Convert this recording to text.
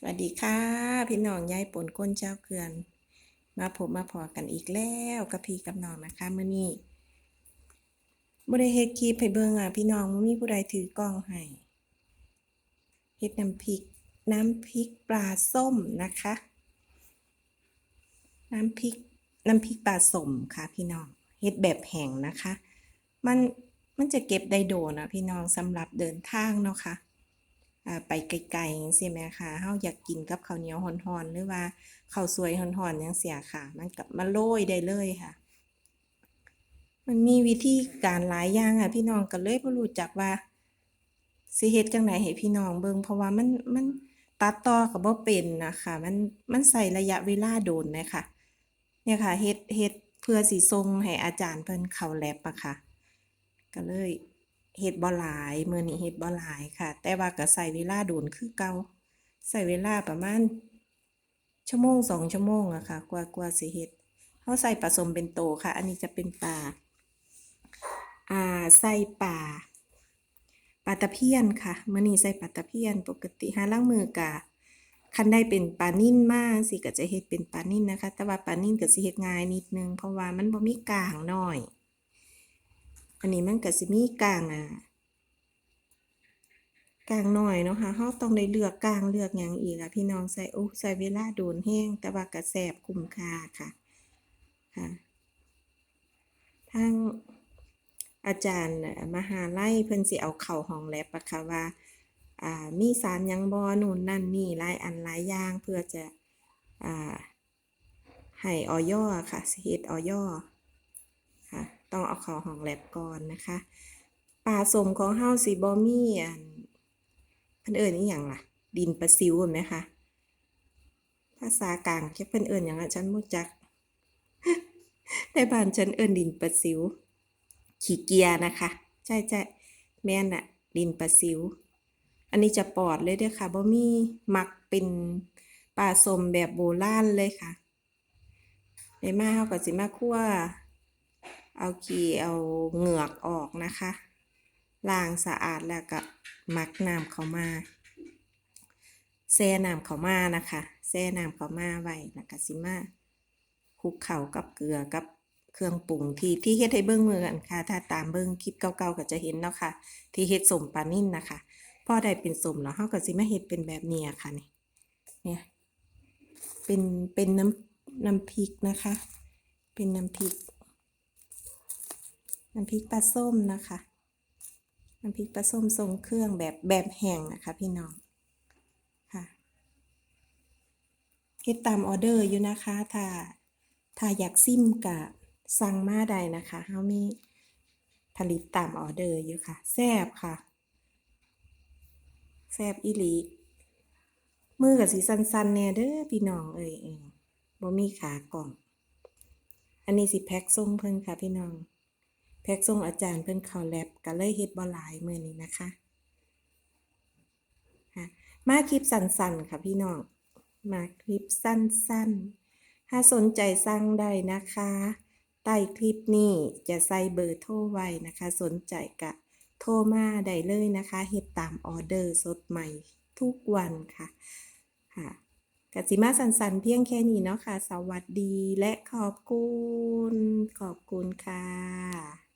สวัสดีค่ะ พี่น้องยายปนก้นเจ้าเกลือน มาพบมาพอกันอีกแล้วกับพี่กับน้องนะคะเมื่อนี้บ่ได้เฮ็ดคลิปให้เบิ่งอะพี่น้องบ่มีผู้ใดถือกล้องให้เฮ็ดน้ำพริก น้ำพริกปลาส้มนะคะ น้ำพริกน้ำพริกปลาส้มค่ะ พี่น้องเฮ็ดแบบแห้งนะคะ มันมันจะเก็บได้โดนะพี่น้องสำหรับเดินทางเนาะค่ะอ่า ไปไกลๆจังซี่แหมคะเฮาอยากกินกับข้าวเหนียวฮ้อนๆหรือว่าข้าวสวยฮ้อนๆจังซี่ค่ะ มันกับมาโรยได้เลยค่ะ มันมีวิธีการหลายอย่างอะพี่น้องก็เลยบ่รู้จักว่าสิเฮ็ดจังไดให้พี่น้องเบิ่งเพราะว่ามันมันตัดต่อก็บ่เป็นนะคะมันมันใช้ระยะเวลาโดนนะค่ะ เนี่ยค่ะเฮ็ดเฮ็ดเพื่อสิส่งให้อาจารย์เพิ่นเข้า lab อะค่ะ ก็เลย เฮ็ดบ่หลายมื้อนี้เฮ็ดบ่หลายค่ะ แต่ว่าก็ใช้เวลาโดนคือเก่าใช้เวลาประมาณชั่วโมงสองชั่วโมงอะค่ะ กว่ากว่าสิเฮ็ดเฮาใส่ผสมเป็นโตค่ะ อันนี้จะเป็นปลาอ่าใส่ปลาปลาตะเพียนค่ะมื้อนี้ใส่ปลาตะเพียน ปกติหาลางมือก็คันได้เป็นปลานิ่นมาจั่งซี้ก็จะเฮ็ดเป็นปลานิ่นนะคะ แต่ว่าปลานิ่นก็สิเฮ็ดง่ายนิดนึงเพราะว่ามันบ่มีกลางน้อย อันนี้มันก็สิมีกลางอะกลางหน้อยเนาะค่ะเราต้องได้เลือกกลางเลือกหยังอีกอะพี่น้องใส่โอ้ใช้เวลาโดนแรงแต่ว่าก็แซ่บคุ้มค่าค่ะค่ะทางอาจารย์มหาลัยเพิ่นสิเอาเข้าห้อง lab อะค่ะว่าอ่ามีสารยังบ่นู่นนั่นนี่หลายอันหลายอย่างเพื่อจะอ่าให้ออยอค่ะสิเฮ็ดอยค่ะ ต้องเอาเข้าห้อง lab ก่อนนะคะปลาสมของเฮาสิบ่มีอันเพิ่นเอิ้นอิหยังล่ะ ดินประสิวแม่นไหมคะภาษากลางจักเพิ่นเอิ้นหยังอะฉันบ่รู้จักแต่บ้านฉันเอิ้นดินประสิว ขี้เกียจนะคะ ใช่ๆแม่นน่ะ ดินประสิว อันนี้จะปอดเลยเด้อค่ะบ่มีหมักเป็นปลาสมแบบโบราณเลยค่ะได้มาเฮาก็สิมาคั่ว เอาขี้เอาเหงือกออกนะคะล้างสะอาดแล้วก็มักน้ำเขามาแช่น้ำเขามานะคะแช่น้ำเขามาไว้แล้วก็สิมาคลุกเข้ากับเกลือกับเครื่องปรุงที่ที่เฮ็ดให้เบิ่งมือนั้นค่ะ ถ้าตามเบิ่งคลิปเก่าๆก็จะเห็นเนาะค่ะ ที่เฮ็ดส้มปลานิ่นนะคะพอได้เป็นส้มแล้วเฮาก็สิมาเฮ็ดเป็นแบบนี้ค่ะนี่เนี่ยเป็นเป็นน้ำน้ำพริกนะคะ เป็นน้ำพริก น้ำพริกปลาส้มนะคะ น้ำพริกปลาส้มทรงเครื่องแบบแบบแห้งนะคะพี่น้องค่ะเฮ็ดตามออเดอร์อยู่นะคะถ้าถ้าอยากซิมก็สั่งมาได้นะคะเฮามีผลิตตามออเดอร์อยู่ค่ะแซบค่ะแซบอีหลีมือก็สิสั่นๆแน่เด้อพี่น้องเอ้ยเออบ่มีขากล่อง อันนี้สิแพ็กส่งเพิ่นค่ะพี่น้อง พ็กส่งอาจารย์เพิ่นเข้า lab ก็เลยเฮ็ดบ่หลายมื้อนี้นะคะค่ะมาคลิปสั้นๆ ค่ะพี่น้อง มาคลิปสั้นๆ ถ้าสนใจสั่งได้นะคะ ใต้คลิปนี้จะใส่เบอร์โทรไว้นะคะ สนใจก็โทรมาได้เลยนะคะเฮ็ดตามออเดอร์สดใหม่ทุกวันค่ะ ค่ะกสิมาสั้นๆ เพียงแค่นี้เนาะค่ะ สวัสดีและขอบคุณ ขอบคุณค่ะ